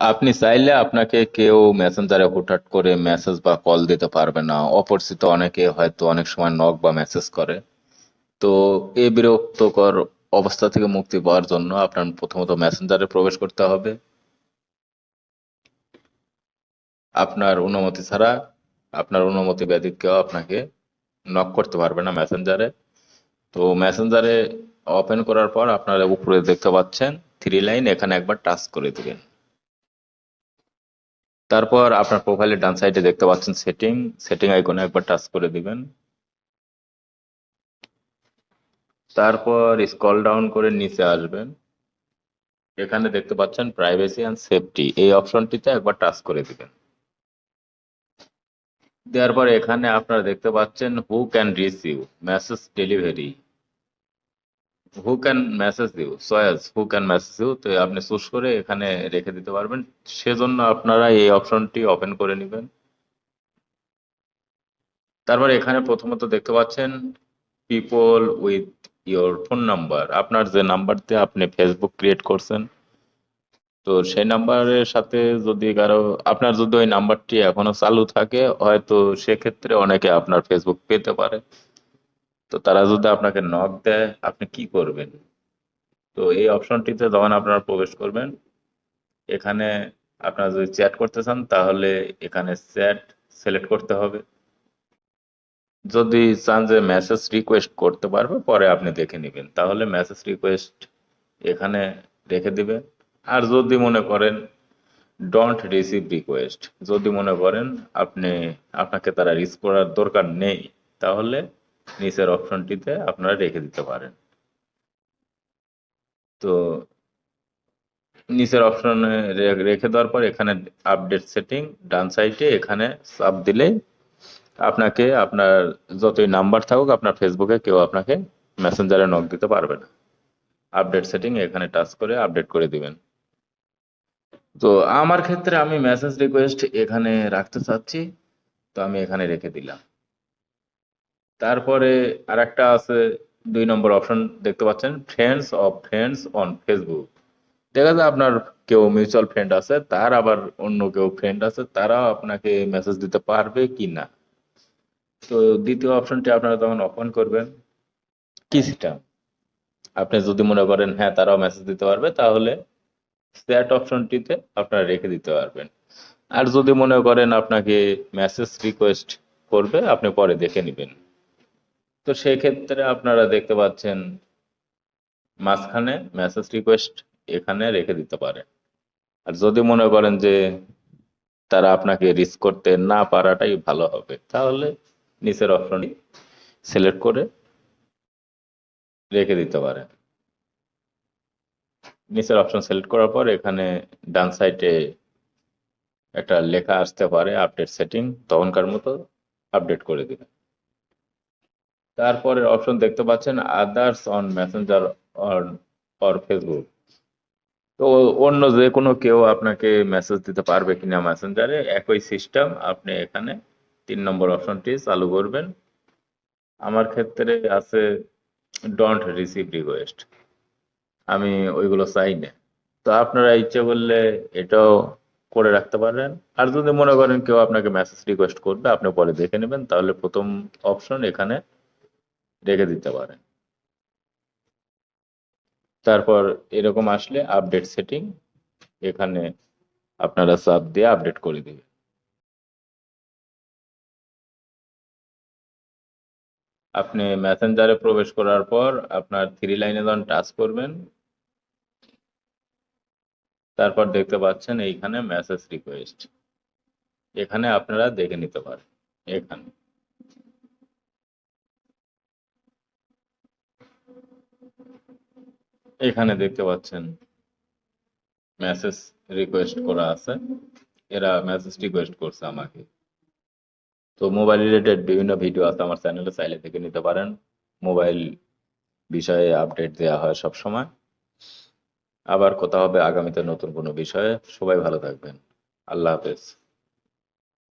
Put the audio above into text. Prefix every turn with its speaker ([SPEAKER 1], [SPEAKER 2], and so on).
[SPEAKER 1] আপনি চাইলে আপনাকে কেউ মেসেঞ্জারে হুটহাট করে মেসেজ বা কল দিতে পারবে না। অপরিচিত অনেকে হয়তো অনেক সময় নক বা মেসেজ করে। তো এই বিরক্তকর অবস্থা থেকে মুক্তি পাওয়ার জন্য আপনার প্রথমত মেসেঞ্জারে প্রবেশ করতে হবে। আপনার অনুমতি ছাড়া আপনার অনুমতি ব্যতীত কেউ আপনাকে নক করতে পারবে না মেসেঞ্জারে তো মেসেঞ্জারে ওপেন করার পর আপনারা উপরে দেখতে পাচ্ছেন থ্রি লাইন এখানে একবার টাচ করে দিবেন। তারপর আপনার প্রোফাইলের ডান সাইডে দেখতে পাচ্ছেন সেটিং সেটিং আইকনে একবার টাচ করে দিবেন। তারপর স্ক্রল ডাউন করে নিচে আসবেন। এখানে দেখতে পাচ্ছেন প্রাইভেসি অ্যান্ড সেফটি এই অপশনটিতে একবার টাচ করে দিবেন। দেওয়ার পর এখানে আপনারা দেখতে পাচ্ছেন who can receive message delivery who can message you choice who can message you তো আপনি চুজ করে এখানে রেখে দিতে পারবেন। সেজন্য আপনারা এই অপশনটি ওপেন করে নেবেন। তারপর এখানে প্রথমত দেখতে পাচ্ছেন people with your phone number আপনার যে নাম্বার দিয়ে আপনি ফেসবুক ক্রিয়েট করছেন। তো সেই নাম্বারের সাথে যদি কারও, আপনার যদি ওই নাম্বারটি এখনও চালু থাকে, হয়তো সেক্ষেত্রে অনেকে আপনার ফেসবুক পেতে পারে। তো তারা যদি আপনাকে নক দেয়, আপনি কি করবেন? তো এই অপশনটিতে যখন আপনারা প্রবেশ করবেন। এখানে আপনারা যদি চ্যাট করতে চান, তাহলে এখানে চ্যাট সিলেক্ট করতে হবে। যদি চান যে মেসেজ রিকোয়েস্ট করতে পারবে, পরে আপনি দেখে নেবেন। তাহলে মেসেজ রিকোয়েস্ট এখানে রেখে দিবেন। আর যদি মনে করেন ডোন্ট রিসিভ রিকোয়েস্ট যদি মনে করেন আপনি, আপনাকে তারা রিস করার দরকার নেই, তাহলে নিচের অপশনটিতে আপনারা রেখে দিতে পারেন। তো নিচের অপশনে রেখে দেওয়ার পর এখানে আপডেট সেটিং ডান সাইডে এখানে চাপ দিলে আপনাকে আপনার যতই নাম্বার থাকুক, আপনার ফেসবুকে কেউ আপনাকে মেসেঞ্জারে নক দিতে পারবে না। আপডেট সেটিং এখানে টাচ করে আপডেট করে দিবেন। তো আমার ক্ষেত্রে আমি মেসেজ রিকোয়েস্ট এখানে রাখতে চাচ্ছি, তো আমি এখানে রেখে দিলাম। তারপরে আরেকটা আছে দুই নম্বর অপশন দেখতে পাচ্ছেন? Friends of friends on Facebook দেখা যায় আপনার কেউ মিউচুয়াল ফ্রেন্ড আছে, তার আবার অন্য কেউ ফ্রেন্ড আছে তারাও আপনাকে মেসেজ দিতে পারবে কি না? তো দ্বিতীয় অপশনটি আপনারা তখন ওপেন করবেন। কি সিস্টেম আপনি যদি মনে করেন হ্যাঁ তারাও মেসেজ দিতে পারবে, তাহলে চ্যাট অপশনটিতে আপনারা রেখে দিতে পারবেন। আর যদি মনে করেন আপনাকে মেসেজ রিকোয়েস্ট করবে, আপনি পরে দেখে নেবেন। তো সেই ক্ষেত্রে আপনারা দেখতে পাচ্ছেন মাঝখানে মেসেজ রিকোয়েস্ট এখানে রেখে দিতে পারেন আর যদি মনে করেন যে তারা আপনাকে রিচ করতে না পারাটাই ভালো হবে, তাহলে নিচের অপশনটি সিলেক্ট করে রেখে দিতে পারেন নিচের অপশন সিলেক্ট করার পর এখানে ডান সাইডে একটা লেখা আসতে পারে আপডেট সেটিং তখনকার মতো আপডেট করে দিবেন। তারপরে অপশন দেখতে পাচ্ছেন others on Messenger or Facebook তো অন্য যে কোনো কেউ আপনাকে মেসেজ দিতে পারবে কিনা মেসেঞ্জারে একই সিস্টেম আপনি এখানে তিন নম্বর অপশনটি চালু করবেন। আমার ক্ষেত্রে আছে ডন্ট রিসিভ রিকোয়েস্ট আমি ওইগুলো চাই না। তো আপনারা ইচ্ছে করলে এটাও করে রাখতে পারেন। আর যদি মনে করেন কেউ আপনাকে মেসেজ রিকোয়েস্ট করবে, আপনি পরে দেখে নেবেন। তাহলে প্রথম অপশন এখানে রেখে দিতে পারেন। তারপর এরকম আসলে আপডেট সেটিং এখানে আপনারা চাপ দিয়ে আপডেট করে দিবেন। আপনি মেসেঞ্জারে প্রবেশ করার পর আপনার থ্রি লাইনে যখন টাচ করবেন, তারপর দেখতে পাচ্ছেন এইখানে মেসেজ রিকোয়েস্ট এখানে আপনারা দেখে নিতে পারেন, এখানে। এখানে দেখতে পাচ্ছেন মেসেজ রিকোয়েস্ট করা আছে। এরা মেসেজ রিকোয়েস্ট করছে আমাকে। তো মোবাইল রিলেটেড বিভিন্ন ভিডিও আছে আমার চ্যানেলে চাইলে দেখে নিতে পারেন। মোবাইল বিষয়ে আপডেট দেওয়া হয় সব সময় আবার কথা হবে আগামীতে নতুন কোনো বিষয়ে। সবাই ভালো থাকবেন। আল্লাহ হাফেজ।